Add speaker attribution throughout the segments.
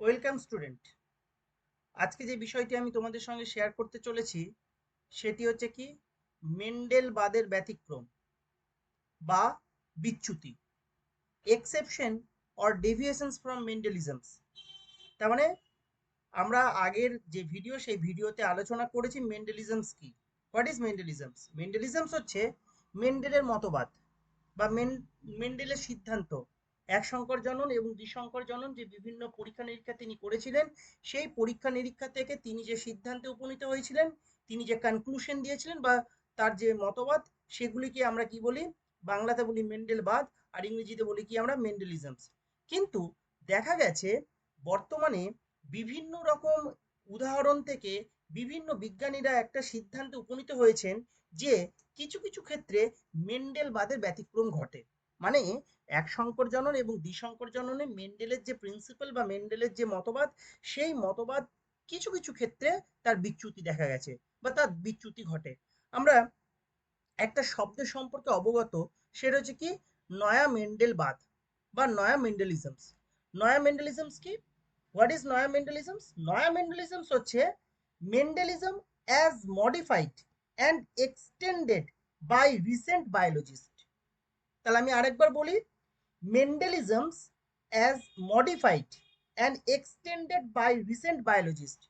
Speaker 1: Welcome student. আজকে যে বিষয়টি আমি তোমাদের সঙ্গে শেয়ার করতে চলেছি, সেটি হচ্ছে কি? মেন্ডেল বাদের ব্যতিক্রম বা বিচ্যুতি। Exception or deviations from Mendelisms তার মানে আমরা আগের যে ভিডিও সেই ভিডিওতে আলোচনা করেছি মেন্ডেলিজমস কি? হোয়াট ইজ মেন্ডেলিজমস মেন্ডেলিজমস হচ্ছে মেন্ডেলের মতবাদ বা মেন্ডেলের সিদ্ধান্ত। এক শঙ্কর জনন এবং দ্বিশঙ্কর জনন যে বিভিন্ন পরীক্ষা নিরীক্ষা তিনি করেছিলেন, সেই পরীক্ষা নিরীক্ষা থেকে তিনি যে সিদ্ধান্তে উপনীত হয়েছিলেন, তিনি যে কনক্লুশন দিয়েছিলেন বা তার যে মতবাদ, সেগুলিকে আমরা কি বলি? বাংলাতে বলি মেন্ডেলবাদ আর ইংরেজিতে বলি কি আমরা মেন্ডেলিজমস কিন্তু দেখা গেছে, বর্তমানে বিভিন্ন রকম উদাহরণ থেকে বিভিন্ন বিজ্ঞানীরা একটা সিদ্ধান্তে উপনীত হয়েছেন যে কিছু কিছু ক্ষেত্রে মেন্ডেলবাদের ব্যতিক্রম ঘটে। মানে এক সংকর জনন এবং দ্বিসংকর জননে মেন্ডেলের যে প্রিন্সিপাল বা মেন্ডেলের যে মতবাদ, সেই মতবাদ কিছু কিছু ক্ষেত্রে তার বিচ্যুতি দেখা গেছে বা তার বিচ্যুতি ঘটে। আমরা একটা শব্দ সম্পর্কে অবগত, সেটা হচ্ছে কি, নয়া মেন্ডেলবাদ বা নয়া মেন্ডেলিজমস। নয়া মেন্ডেলিজমস কি? হোয়াট ইজ নয়া মেন্ডেলিজমস? নয়া মেন্ডেলিজমস হচ্ছে Mendelism as modified and extended by recent biologist তাহলে আমি আরেকবার বলি, Mendelisms as modified and extended by recent biologist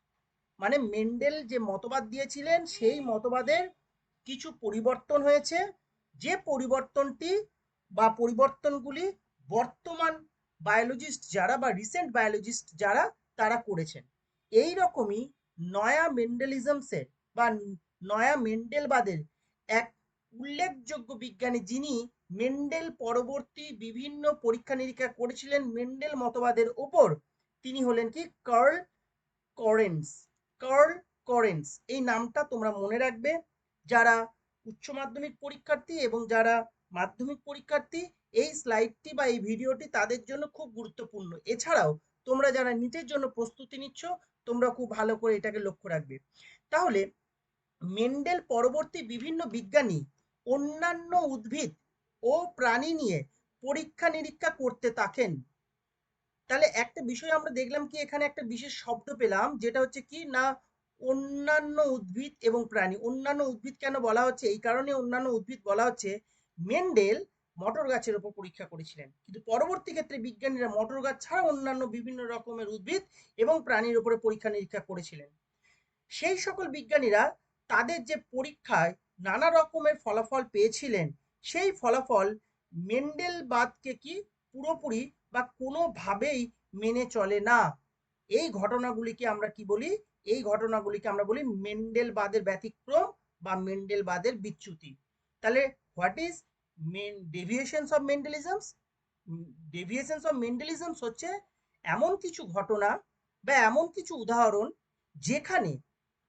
Speaker 1: মানে মেন্ডেল যে মতবাদ দিয়েছিলেন, সেই মতবাদের কিছু পরিবর্তন হয়েছে। যে পরিবর্তনটি বা পরিবর্তনগুলি বর্তমান বায়োলজিস্ট যারা বা রিসেন্ট বায়োলজিস্ট যারা, তারা করেছেন। এই রকমই নয়া মেন্ডেলিজমসের বা নয়া মেন্ডেলবাদের এক উল্লেখযোগ্য বিজ্ঞানী যিনি মেন্ডেল পরবর্তী বিভিন্ন পরীক্ষা নিরীক্ষা করেছিলেন মেন্ডেল মতবাদের ওপর। তিনি হলেন কি? Carl Correns. Carl Correns. এই নামটা তোমরা মনে রাখবে। যারা উচ্চ মাধ্যমিক পরীক্ষার্থী এবং যারা মাধ্যমিক পরীক্ষার্থী, এই স্লাইডটি বা এই ভিডিওটি তাদের জন্য খুব গুরুত্বপূর্ণ। এছাড়াও তোমরা যারা নিটের জন্য প্রস্তুতি নিচ্ছ, তোমরা খুব ভালো করে এটাকে লক্ষ্য রাখবে। তাহলে মেন্ডেল পরবর্তী বিভিন্ন বিজ্ঞানী, অন্যান্য উদ্ভিদ ও প্রাণী নিয়ে পরীক্ষা নিরীক্ষা করতে থাকেন। তাহলে একটা বিষয় আমরা দেখলাম কি, এখানে একটা বিশেষ শব্দ পেলাম, যেটা হচ্ছে কি, না অন্যান্য উদ্ভিদ এবং প্রাণী। অন্যান্য উদ্ভিদ কেন বলা হচ্ছে? এই কারণে অন্যান্য উদ্ভিদ বলা হচ্ছে মেন্ডেল মটর গাছের উপর পরীক্ষা করেছিলেন। কিন্তু পরবর্তী ক্ষেত্রে বিজ্ঞানীরা মটর গাছ ছাড়া অন্যান্য বিভিন্ন রকমের উদ্ভিদ এবং প্রাণীর উপরে পরীক্ষা নিরীক্ষা করেছিলেন। সেই সকল বিজ্ঞানীরা তাদের যে পরীক্ষায় নানা রকমের ফলাফল পেয়েছিলেন সেই ফলাফল মেন্ডেলবাদকে কি পুরোপুরি বা কোনোভাবেই মেনে চলে না। এই ঘটনাগুলিকে আমরা কি বলি? এই ঘটনাগুলিকে আমরা বলি মেন্ডেলবাদের ব্যতিক্রম বা মেন্ডেলবাদের বিচ্যুতি। তাহলে what is men, deviations of Mendelisms? Deviations of Mendelisms হচ্ছে এমন কিছু ঘটনা বা এমন কিছু উদাহরণ যেখানে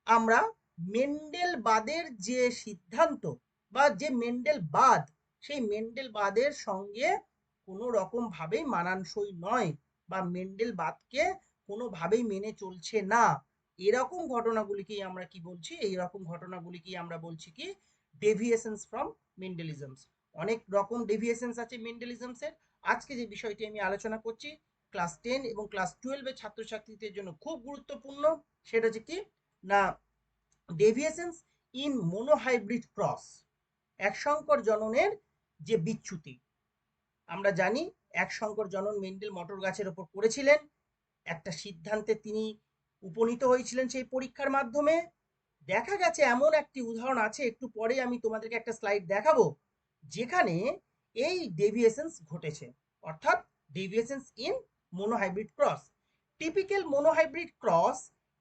Speaker 1: আমরা মেন্ডেল বাদের যে সিদ্ধান্ত বা যে মেন্ডেল বাদ, সেই মেন্ডেল বাদের সঙ্গে কোনো রকম ভাবেই মানানসই নয় বা মেন্ডেল বাদকে কোনোভাবেই মেনে চলছে না। এরকম ঘটনাগুলিকেই আমরা কি বলছি? এই রকম ঘটনাগুলিকেই আমরা বলছি কি? ডেভিয়েশনস ফ্রম মেন্ডেলিজমস অনেক রকম ডেভিয়েশনস আছে মেন্ডেলিজমসের আজকে যে বিষয়টি আমি আলোচনা করছি ক্লাস টেন এবং ক্লাস টুয়েলভের ছাত্রছাত্রীদের জন্য খুব গুরুত্বপূর্ণ, সেটা হচ্ছে কি? না ডেভিয়েশনস ইন মোনোহাইব্রিড ক্রস এক সংকর জননের যে বিচ্যুতি। আমরা জানি এক সংকর জনন মেন্ডেল মটর গাছের ওপর করেছিলেন একটা সিদ্ধান্তে তিনি উপনীত হয়েছিলেন সেই পরীক্ষার মাধ্যমে। দেখা গেছে এমন একটি উদাহরণ আছে, একটু পরে আমি তোমাদেরকে একটা স্লাইড দেখাবো, যেখানে এই ডেভিয়েশনস ঘটেছে। অর্থাৎ deviations in monohybrid cross typical monohybrid cross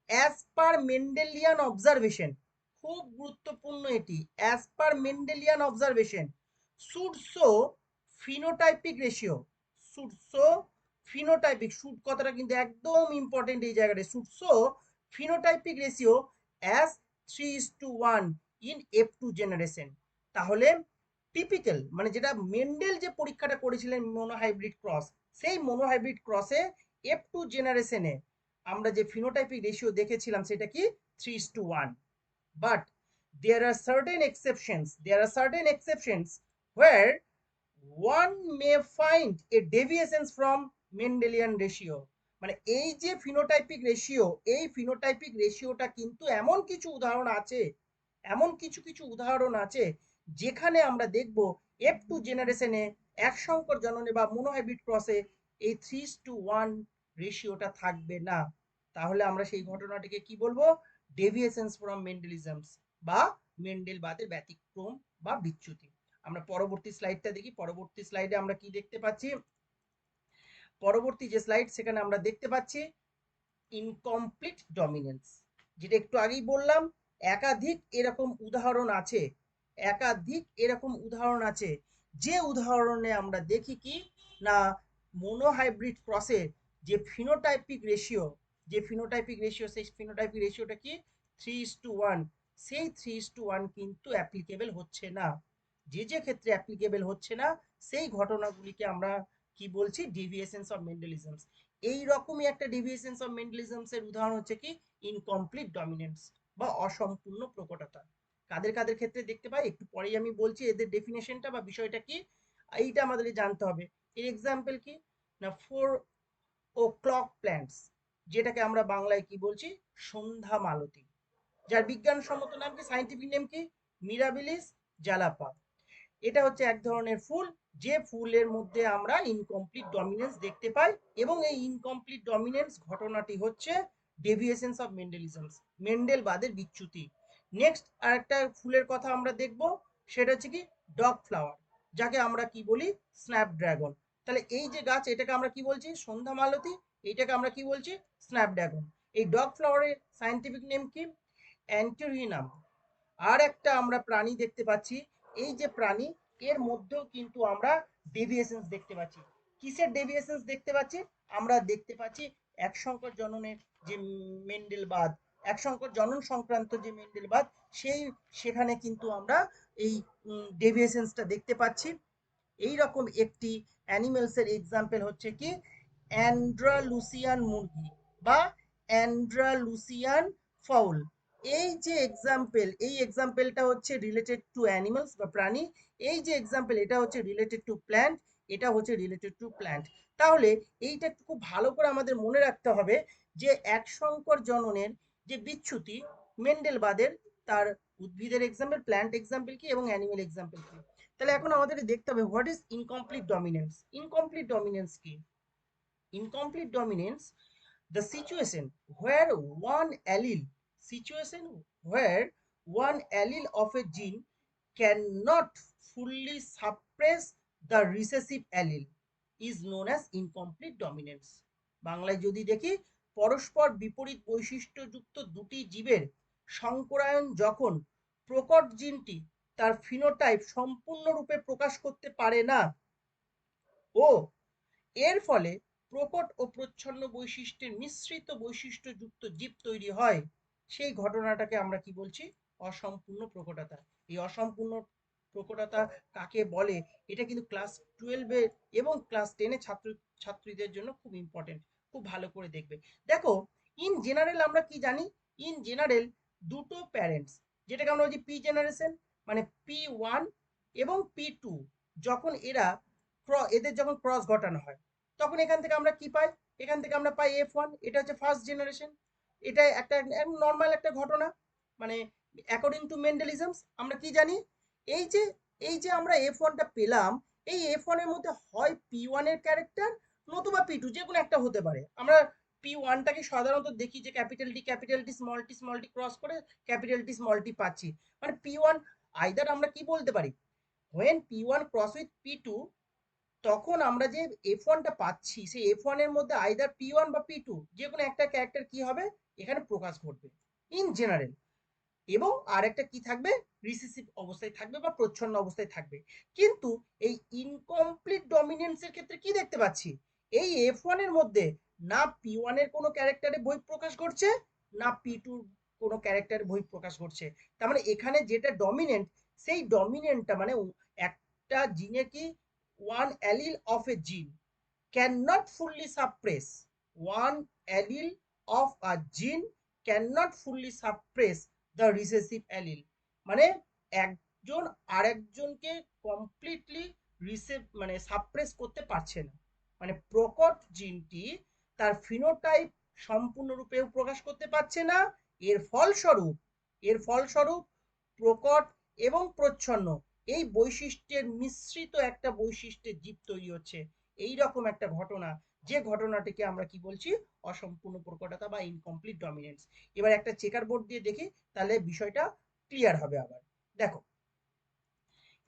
Speaker 1: as per Mendelian observation খুব গুরুত্বপূর্ণ এটি। As per Mendelian observation show phenotypic ratio show phenotypic should কথাটা কিন্তু একদম ইম্পর্টেন্ট এই জায়গাটা should show phenotypic ratio as three is to one in F two generation তাহলে typical মানে যেটা মেন্ডেল যে পরীক্ষাটা করেছিলেন মনোহাইব্রিড ক্রস সেই মনোহাইব্রিড ক্রসে এফ টু জেনারেশনে আমরা যে ফিনোটাইপিক রেশিও দেখেছিলাম, সেটা কি? Three two one but there are certain exceptions, there are certain exceptions where one may find a deviations from mendelian ratio. মানে এই যে ফিনোটাইপিক রেশিও এই ফিনোটাইপিক রেশিওটা কিন্তু এমন কিছু উদাহরণ আছে, এমন কিছু কিছু উদাহরণ আছে যেখানে আমরা দেখব এফ টু জেনারেশনে এক সংকর জননে বা মোনোহাইব্রিড ক্রসে এই থ্রি টু ওয়ান রেশিওটা থাকবে না। তাহলে আমরা সেই ঘটনাটিকে কি বলব? ডেভিয়েশনস ফ্রম মেন্ডেলিজমস বা মেন্ডেলবাদের ব্যতিক্রম বা বিচ্যুতি। আমরা পরবর্তী স্লাইডটা দেখি। পরবর্তী স্লাইডে আমরা কি দেখতে পাচ্ছি? পরবর্তী যে স্লাইড সেখানে আমরা দেখতে পাচ্ছি ইনকমপ্লিট ডমিনেন্স যেটা একটু আগেই বললাম, একাধিক এরকম উদাহরণ আছে। একাধিক এরকম উদাহরণ আছে। যে উদাহরণে আমরা দেখি কি? না মোনোহাইব্রিড ক্রসের যে ফিনোটাইপিক রেশিও যে ফিনোটাইপিক রেশিও সেই ফিনোটাইপিক রেশিওটা কি? থ্রি ইস টু ওয়ান সেই থ্রি ইস টু ওয়ান কিন্তু অ্যাপ্লিকেবল হচ্ছে না। যে যে ক্ষেত্রে অ্যাপ্লিকেবল হচ্ছে না, সেই ঘটনাগুলিকে আমরা কি বলছি? ডেভিয়েশনস অফ মেন্ডেলিজমস এই রকমই একটা ডেভিয়েশনস অফ মেন্ডেলিজমস এর উদাহরণ হচ্ছে কি? ইনকমপ্লিট ডমিনেন্স বা অসম্পূর্ণ প্রকটতা। কাদের কাদের ক্ষেত্রে দেখতে পাই? একটু পরেই আমি বলছি এদের ডেফিনেশনটা বা বিষয়টা কি? এইটা আমাদের জানতে হবে। এর এক্সাম্পল কি? না ফোর ও ক্লক প্ল্যান্টস যেটাকে আমরা বাংলায় কি বলছি? সন্ধ্যা মালতী যার বিজ্ঞানসম্মত নাম কি? সাইন্টিফিক নেম কি? মিরাবিলিস জালাপা এটা হচ্ছে এক ধরনের ফুল, যে ফুলের মধ্যে আমরা ইনকমপ্লিট ডমিনেন্স দেখতে পাই এবং এই ইনকমপ্লিট ডমিনেন্স ঘটনাটি হচ্ছে ডেভিয়েশনস অফ মেন্ডেলিজমস মেন্ডেল বাদের বিচ্যুতি। নেক্সট আরেকটা ফুলের কথা আমরা দেখব, সেটা হচ্ছে কি? ডগ ফ্লাওয়ার যাকে আমরা কি বলি? স্ন্যাপড্রাগন তাহলে এই যে গাছ, এটাকে আমরা কি বলছি? সন্ধ্যা মালতী এইটাকে আমরা কি বলছি? স্ন্যাপড্রাগন এই ডগ ফ্লাওয়ারের সায়েন্টিফিক নেম কি? অ্যান্টোরিনাম আর একটা আমরা প্রাণী দেখতে পাচ্ছি। এই যে প্রাণী, এর মধ্যেও কিন্তু আমরা ডেভিয়েশনস দেখতে পাচ্ছি। কিসের ডেভিয়েশনস দেখতে পাচ্ছি? আমরা দেখতে পাচ্ছি এক সংকর জননের যে মেন্ডেলবাদ, এক সংকর জনন সংক্রান্ত যে মেন্ডেলবাদ, সেই, সেখানে কিন্তু আমরা এই ডেভিয়েশনসটা দেখতে পাচ্ছি। এই রকম একটি অ্যানিমেলসের এক্সাম্পল হচ্ছে কি? অ্যান্ড্রালুসিয়ান মুরগি বা অ্যান্ড্রালুসিয়ান ফাউল। এই যে এক্সাম্পল এই এক্সাম্পলটা হচ্ছে রিলেটেড টু অ্যানিমালস বা প্রাণী। এই যে এক্সাম্পল এটা হচ্ছে রিলেটেড টু প্ল্যান্ট এটা হচ্ছে রিলেটেড টু প্ল্যান্ট তাহলে এইটা খুব ভালো করে আমাদের মনে রাখতে হবে যে এক সংকর জননের যে বিচ্যুতি মেন্ডেলবাদের তার উদ্ভিদের এক্সাম্পল প্ল্যান্ট এক্সাম্পল কি এবং অ্যানিমেল এক্সাম্পল কি। তাহলে এখন আমাদের দেখতে হবে what is incomplete dominance incomplete dominance কি? Incomplete dominance the situation where one allele situation where one allele of a gene cannot fully suppress the recessive allele is known as incomplete dominance বাংলায় যদি দেখি পরস্পর বিপরীত বৈশিষ্ট্যযুক্ত দুটি জীবের সংকরায়ন যখন প্রকট জিনটি তার ফিনোটাইপ সম্পূর্ণরূপে প্রকাশ করতে পারে না ও এর ফলে প্রকট ও প্রচ্ছন্ন বৈশিষ্ট্যের মিশ্রিত বৈশিষ্ট্যযুক্ত জীব তৈরি হয়, সেই ঘটনাটাকে আমরা কি বলছি? অসম্পূর্ণ প্রকটতা। এই অসম্পূর্ণ প্রকটতা কাকে বলে? এটা কিন্তু ক্লাস টুয়েলভে এবং ক্লাস টেনে ছাত্র, ছাত্রীদের জন্য খুব ইম্পর্টেন্ট খুব ভালো করে দেখবে। দেখো ইন জেনারেল আমরা কি জানি? ইন জেনারেল দুটো প্যারেন্টস যেটাকে আমরা বলছি পি জেনারেশন মানে পি ওয়ান এবং পি টু যখন এরা এদের যখন ক্রস ঘটানো হয় তখন এখান থেকে আমরা কি পাই? এখান থেকে আমরা পাই এফ ওয়ান এটা হচ্ছে ফার্স্ট জেনারেশন এটা একটা নর্মাল একটা ঘটনা মানে অ্যাকর্ডিং টু মেন্ডেলিজমস আমরা কি জানি? এই যে এই যে আমরা এফ ওয়ানটা পেলাম, এই এফ ওয়ানের মধ্যে হয় পি ওয়ানের ক্যারেক্টার নতুবা পি টু যে কোনো একটা হতে পারে। আমরা পি ওয়ানটাকে সাধারণত দেখি যে capital T capital T small T small T cross করে ক্যাপিটাল টি স্মল টি পাচ্ছি। মানে পি ওয়ান আইদার আমরা কি বলতে পারি? When P one cross with P two তখন আমরা যে এফ ওয়ানটা পাচ্ছি, সেই এফ ওয়ানের মধ্যে আইদার পি ওয়ান বা পি টু যে কোনো একটা ক্যারেক্টার কি হবে? এখানে প্রকাশ ঘটবে ইন জেনারেল এবং আর একটা কি থাকবে? রিসিসিভ অবস্থায় থাকবে বা প্রচ্ছন্ন অবস্থায় থাকবে। কিন্তু এই ইনকমপ্লিট ডমিনেন্সের ক্ষেত্রে কি দেখতে পাচ্ছি? এই এফ ওয়ানের মধ্যে না পি ওয়ানের কোনো ক্যারেক্টারে বই প্রকাশ ঘটছে, না পি টুর কোনো ক্যারেক্টারে বই প্রকাশ ঘটছে। তার মানে এখানে যেটা ডমিনেন্ট সেই ডমিনেন্টটা মানে একটা জিনে কি one allele of a gene cannot fully suppress. One allele of a gene cannot fully suppress the recessive allele. মানে একজন আরেকজনকে কমপ্লিটলি রিসেভ মানে সাপ্রেস করতে পারছে না। মানে প্রকট জিনটি তার ফিনোটাইপ সম্পূর্ণরূপে প্রকাশ করতে পারছে না। এর ফলস্বরূপ এর ফলস্বরূপ প্রকট এবং প্রচ্ছন্ন এই বৈশিষ্ট্যের মিশ্রিত একটা বৈশিষ্ট্যের জীব তৈরি হচ্ছে। এই রকম একটা ঘটনা, যে ঘটনাটিকে আমরা কি বলছি? অসম্পূর্ণ প্রকটতা বা ইনকমপ্লিট ডমিনেন্স এবার একটা চেকার বোর্ড দিয়ে দেখি, তাহলে বিষয়টা ক্লিয়ার হবে আবার। দেখো,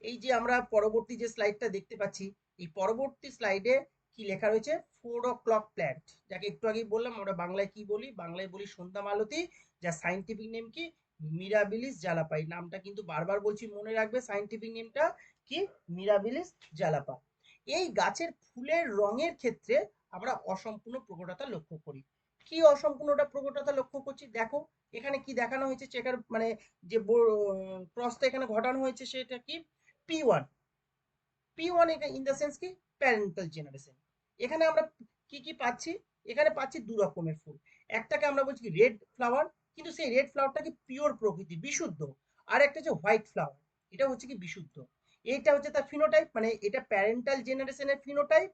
Speaker 1: এই যে আমরা পরবর্তী যে স্লাইডটা দেখতে পাচ্ছি, এই পরবর্তী স্লাইডে কি লেখা রয়েছে? ফোর ও ক্লক প্ল্যান্ট যাকে একটু আগেই বললাম, আমরা বাংলায় কি বলি? বাংলায় বলি সন্ধ্যা মালতী যা সাইন্টিফিক নেম কি? মিরাবিলিস জালাপাই নামটা কিন্তু বারবার বলছি, মনে রাখবে সাইন্টিফিক নেমটা কি? মিরাবিলিস জালাপা এই গাছের ফুলের রঙের ক্ষেত্রে আমরা অসম্পূর্ণ প্রকটতা লক্ষ্য করি। কি অসম্পূর্ণটা প্রকটতা লক্ষ্য করছি? দেখো, এখানে কি দেখানো হয়েছে? চেকার মানে যে ক্রসটা এখানে ঘটানো হয়েছে, সেটা কি? P one P one in the sense কি? প্যারেন্টাল জেনারেশন এখানে আমরা কি কি পাচ্ছি? এখানে পাচ্ছি দু রকমের ফুল। একটাকে আমরা বলছি রেড ফ্লাওয়ার কিন্তু সেই রেড ফ্লাওয়ারটা কি পিওর প্রকৃতি, বিশুদ্ধ। আর একটা হচ্ছে হোয়াইট ফ্লাওয়ার এটা হচ্ছে কি বিশুদ্ধ? এটা হচ্ছে তার ফিনোটাইপ মানে এটা প্যারেন্টাল জেনারেশনের ফিনোটাইপ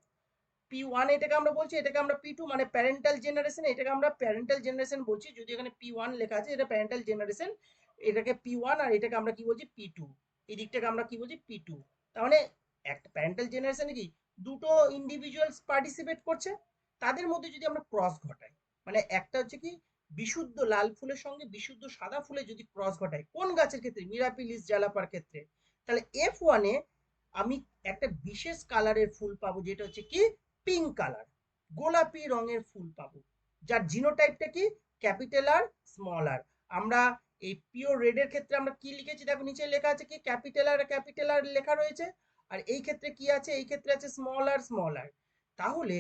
Speaker 1: পি ওয়ান এটাকে আমরা বলছি, এটাকে আমরা পি টু মানে প্যারেন্টাল জেনারেশন এটাকে আমরা প্যারেন্টাল জেনারেশন বলছি। যদি এখানে পি ওয়ান লেখা আছে, এটা প্যারেন্টাল জেনারেশন এটাকে পি ওয়ান আর এটাকে আমরা কি বলছি? পি টু এই দিকটাকে আমরা কি বলছি? পি টু তার মানে একটা প্যারেন্টাল জেনারেশনে কি দুটো ইন্ডিভিজুয়ালস পার্টিসিপেট করছে, তাদের মধ্যে যদি আমরা ক্রস ঘটাই মানে একটা হচ্ছে কি বিশুদ্ধ লাল ফুলের সঙ্গে বিশুদ্ধ সাদা ফুলে যদি ক্রস ঘটায়, কোন গাছের ক্ষেত্রে? মিরাপিলিস জালাপার ক্ষেত্রে। তাহলে এফ ওয়ানে আমি একটা বিশেষ কালারের ফুল পাবো, যেটা হচ্ছে কি? পিঙ্ক কালার গোলাপি রঙের ফুল পাবো। যার জিনোটাইপটা কি? ক্যাপিটাল আর স্মল আর আমরা এই পিওর রেডের ক্ষেত্রে আমরা কি লিখেছি? দেখো নিচে লেখা আছে কি? ক্যাপিটাল আর ক্যাপিটাল আর লেখা রয়েছে। আর এই ক্ষেত্রে কি আছে? এই ক্ষেত্রে আছে স্মল আর স্মল আর তাহলে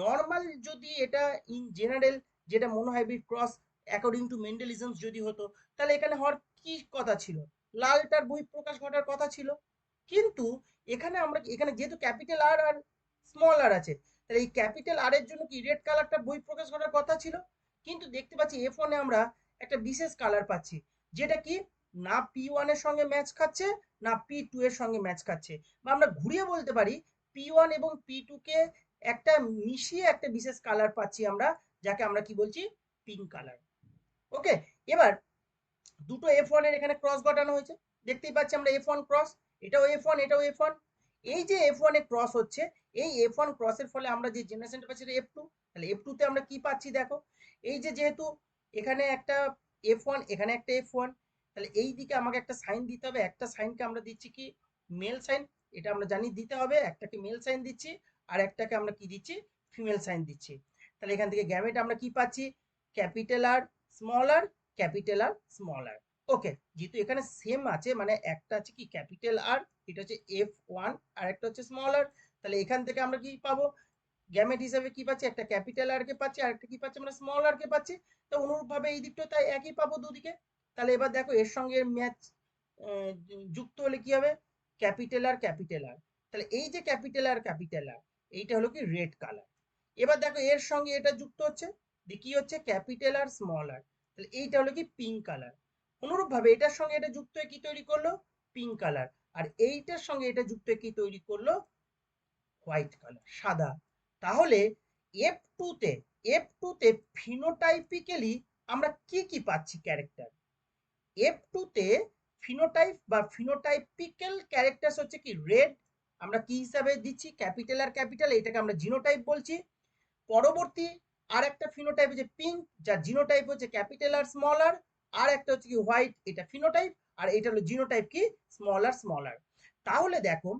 Speaker 1: নর্মাল যদি এটা ইন জেনারেল যেটা monohybrid cross according to Mendelism যদি হতো, তাহলে এখানে হওয়ার কি কথা ছিল? লালটার বই প্রকাশ ঘটার কথা ছিল। কিন্তু এখানে আমরা এখানে যেহেতু ক্যাপিটাল আর আর স্মল আর আছে, তাহলে এই ক্যাপিটাল আর এর জন্য কি রেড কালারটা বই প্রকাশ ঘটার কথা ছিল? কিন্তু দেখতে পাচ্ছি এফ ওয়ানে আমরা একটা বিশেষ কালার পাচ্ছি, যেটা কি না পি ওয়ানের সঙ্গে ম্যাচ খাচ্ছে, না পি টু এর সঙ্গে ম্যাচ খাচ্ছে। বা আমরা ঘুরিয়ে বলতে পারি পি ওয়ান এবং পি টু কে একটা মিশিয়ে একটা বিশেষ কালার পাচ্ছি আমরা যাকে আমরা কি বলছি? পিঙ্ক কালার ওকে এবার দুটো এফ ওয়ানের এখানে ক্রস ঘটানো হয়েছে। দেখতেই পাচ্ছি আমরা এফ ওয়ান ক্রস এটাও এফ ওয়ান এটাও এফ ওয়ান এই যে এফ ওয়ানে ক্রস হচ্ছে, এই এফ ওয়ান ক্রসের ফলে আমরা যে জেনারেশনটা পাচ্ছি এফ টু তাহলে এফ টুতে আমরা কি পাচ্ছি দেখো? এই যে যেহেতু এখানে একটা এফ ওয়ান এখানে একটা এফ ওয়ান তাহলে এই দিকে আমাকে একটা সাইন দিতে হবে। একটা সাইনকে আমরা দিচ্ছি কি? মেল সাইন এটা আমরা জানি দিতে হবে। একটাকে মেল সাইন দিচ্ছি, আর একটাকে আমরা কি দিচ্ছি? ফিমেল সাইন দিচ্ছি। তাহলে এখান থেকে গ্যামেট আমরা কি পাচ্ছি? Capital R small R capital R small R okay যেহেতু এখানে সেম আছে মানে একটা আছে কি ক্যাপিটাল আর এটা হচ্ছে এফ ওয়ান আর একটা হচ্ছে স্মল আর তাহলে এখান থেকে আমরা কি পাবো? গ্যামেট হিসাবে কি পাচ্ছি? একটা ক্যাপিটাল আর কে পাচ্ছি আর একটা কি পাচ্ছি? আমরা স্মল আর কে পাচ্ছি। তো অনুরূপভাবে এই দিকটা তাই একই পাবো দুদিকে। তাহলে এবার দেখো এর সঙ্গে ম্যাচ যুক্ত হলে কি হবে? ক্যাপিটাল আর ক্যাপিটাল আর তাহলে এই যে ক্যাপিটাল আর ক্যাপিটাল আর এইটা হলো কি রেড কালার এবার দেখো এর সঙ্গে এটা যুক্ত হচ্ছে কি হচ্ছে? ক্যাপিটাল আর স্মল আর তাহলে এইটা হলো কি? Pink colour. অনুরূপভাবে এটার সঙ্গে এটা যুক্ত হয়ে কি তৈরি করল? Pink colour. আর এইটার সঙ্গে এটা যুক্ত হয়ে কি তৈরি করল? হোয়াইট কালার, সাদা। তাহলে এফ টুতে এফ টুতে ফিনোটাইপিক্যালি আমরা কি কি পাচ্ছি ক্যারেক্টার? এফ টুতে ফিনোটাইপ বা ফিনোটাইপিক্যাল ক্যারেক্টার্স হচ্ছে কি? রেড, আমরা কি হিসাবে দিচ্ছি? ক্যাপিটাল আর ক্যাপিটাল, এটাকে আমরা জিনোটাইপ বলছি। পরবর্তী আর একটা ফিনোটাইপ হচ্ছে পিঙ্ক যার জিনোটাইপ হচ্ছে ক্যাপিটাল আর স্মলার আর একটা হচ্ছে কি হোয়াইট এটা ফিনোটাইপ আর এটা হলো জিনোটাইপ কি? স্মল আর স্মল আর তাহলে দেখো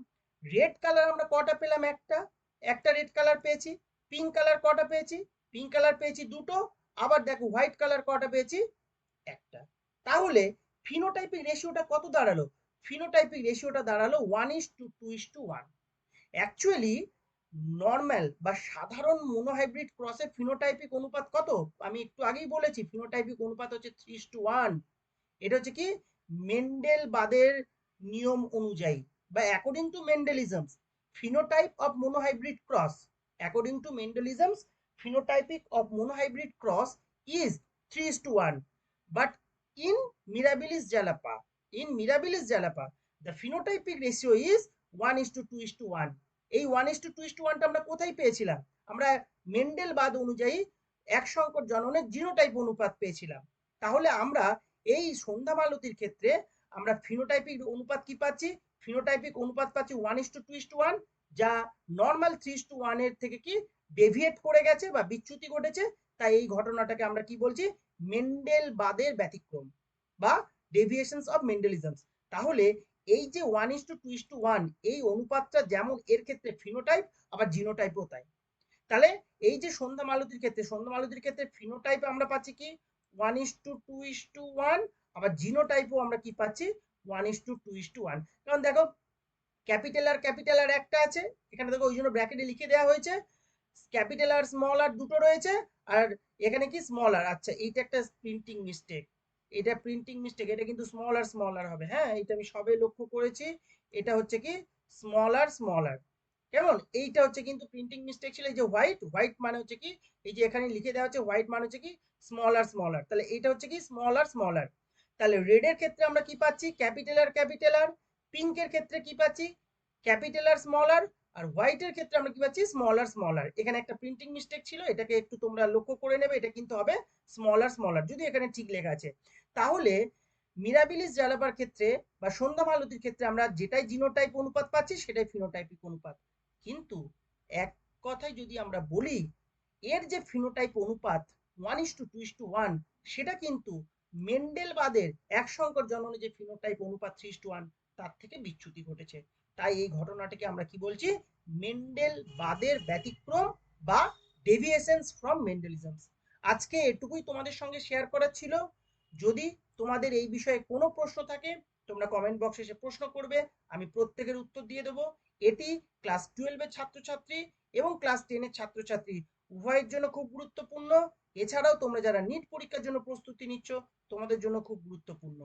Speaker 1: রেড কালার আমরা কটা পেলাম একটা? একটা রেড কালার পেয়েছি পিঙ্ক কালার কটা পেয়েছি? পিঙ্ক কালার পেয়েছি দুটো, আবার দেখো হোয়াইট কালার কটা পেয়েছি? একটা। তাহলে ফিনোটাইপিক রেশিওটা কত দাঁড়াল? ফিনোটাইপিক রেশিওটা দাঁড়াল one is to two is to one actually normal বা সাধারণ মনোহাইব্রিড ক্রসে ফিনোটাইপিক অনুপাত কত? আমি একটু আগেই বলেছি ফিনোটাইপিক অনুপাত হচ্ছে থ্রি টু ওয়ান এটা হচ্ছে কি? মেন্ডেল বাদের নিয়ম অনুযায়ী বা according to Mendelism phenotype of monohybrid cross according to Mendelism phenotypic of monohybrid cross is three to one but in Mirabilis jalapa in Mirabilis jalapa the phenotypic ratio is one is to two is to one এই 1 is two 2 is to 1 টা আমরা কোথায় পেয়েছিলাম? আমরা Mendel বাদ অনুযায়ী এক সংকট জননের জিনোটাইপ অনুপাত পেয়েছিলাম। তাহলে আমরা এই সন্ধ্যা মালতির ক্ষেত্রে আমরা ফিনোটাইপিক অনুপাত কি পাচ্ছি? ফিনোটাইপিক অনুপাত পাচ্ছি one is to two is to one যা নর্মাল থ্রি ইস টু ওয়ানের থেকে কি ডেভিয়েট করে গেছে বা বিচ্যুতি ঘটেছে, তাই এই ঘটনাটাকে আমরা কি বলছি? মেন্ডেল বাদের ব্যতিক্রম বা ডেভিয়েশনস অফ মেন্ডেলিজমস তাহলে এই যে one is to two is to one এই অনুপাতটা যেমন এর ক্ষেত্রে ফিনোটাইপ আবার জিনোটাইপও তাই। তাহলে এই যে সন্ধ্যা মালতির ক্ষেত্রে, সন্ধ্যা মালতির ক্ষেত্রে ফিনোটাইপ আমরা পাচ্ছি কি? One is to two is to one আবার জিনোটাইপও আমরা কি পাচ্ছি? One is to two is to one কারণ দেখো ক্যাপিটাল আর ক্যাপিটাল আর একটা আছে, এখানে দেখো ওই জন্য ব্র্যাকেটে লিখে দেওয়া হয়েছে ক্যাপিটাল আর স্মল আর দুটো রয়েছে, আর এখানে কি স্মল আর আচ্ছা এইটা একটা প্রিন্টিং মিস্টেক এটা প্রিন্টিং মিস্টেক এটা কিন্তু স্মল আর স্মল আর হবে হ্যাঁ? এটা আমি সবে লক্ষ্য করেছি, এটা হচ্ছে কি স্মল আর স্মল আর কেমন? এইটা হচ্ছে কিন্তু প্রিন্টিং মিস্টেক ছিল, এই যে হোয়াইট হোয়াইট মানে হচ্ছে কি, এই যে এখানে লিখে দেওয়া হচ্ছে হোয়াইট মানে হচ্ছে কি স্মল আর স্মল আর তাহলে এইটা হচ্ছে কি স্মল আর স্মল আর তাহলে রেডের ক্ষেত্রে আমরা কি পাচ্ছি? Capital R capital R. পিঙ্কের ক্ষেত্রে কি পাচ্ছি? ক্যাপিটাল আর স্মল আর হোয়াইটের ক্ষেত্রে আমরা কি পাচ্ছি? স্মলার স্মলার এখানে একটা প্রিন্টিং মিস্টেক ছিল, এটাকে একটু তোমরা লক্ষ্য করে নেবে, এটা কিন্তু হবে স্মলার স্মলার যদি এখানে ঠিক লেখা আছে। তাহলে মিরাবিলিস জালাবার ক্ষেত্রে বা সন্ধ্যা মালতির ক্ষেত্রে আমরা যেটাই জিনোটাইপ অনুপাত পাচ্ছি, সেটাই ফিনোটাইপিক অনুপাত। কিন্তু এক কথায় যদি আমরা বলি, এর যে ফিনোটাইপ অনুপাত one is to two is to one সেটা কিন্তু মেন্ডেল বাদের এক সংকর জননে যে ফিনোটাইপ অনুপাত থ্রি টু ওয়ান তার থেকে বিচ্যুতি ঘটেছে। তাই এই ঘটনাটাকে আমরা কি বলছি? মেন্ডেল বাদের ব্যতিক্রম বা ডেভিয়েশনস ফ্রম মেন্ডেলিজমস আজকে এটুকুই তোমাদের সঙ্গে শেয়ার করার ছিল। যদি তোমাদের এই বিষয়ে কোনো প্রশ্ন থাকে, তোমরা কমেন্ট বক্সে এসে প্রশ্ন করবে, আমি প্রত্যেকের উত্তর দিয়ে দেবো। এটি ক্লাস টুয়েলভের ছাত্রছাত্রী এবং ক্লাস টেনের ছাত্রছাত্রী উভয়ের জন্য খুব গুরুত্বপূর্ণ। এছাড়াও তোমরা যারা নিট পরীক্ষার জন্য প্রস্তুতি নিচ্ছ, তোমাদের জন্য খুব গুরুত্বপূর্ণ।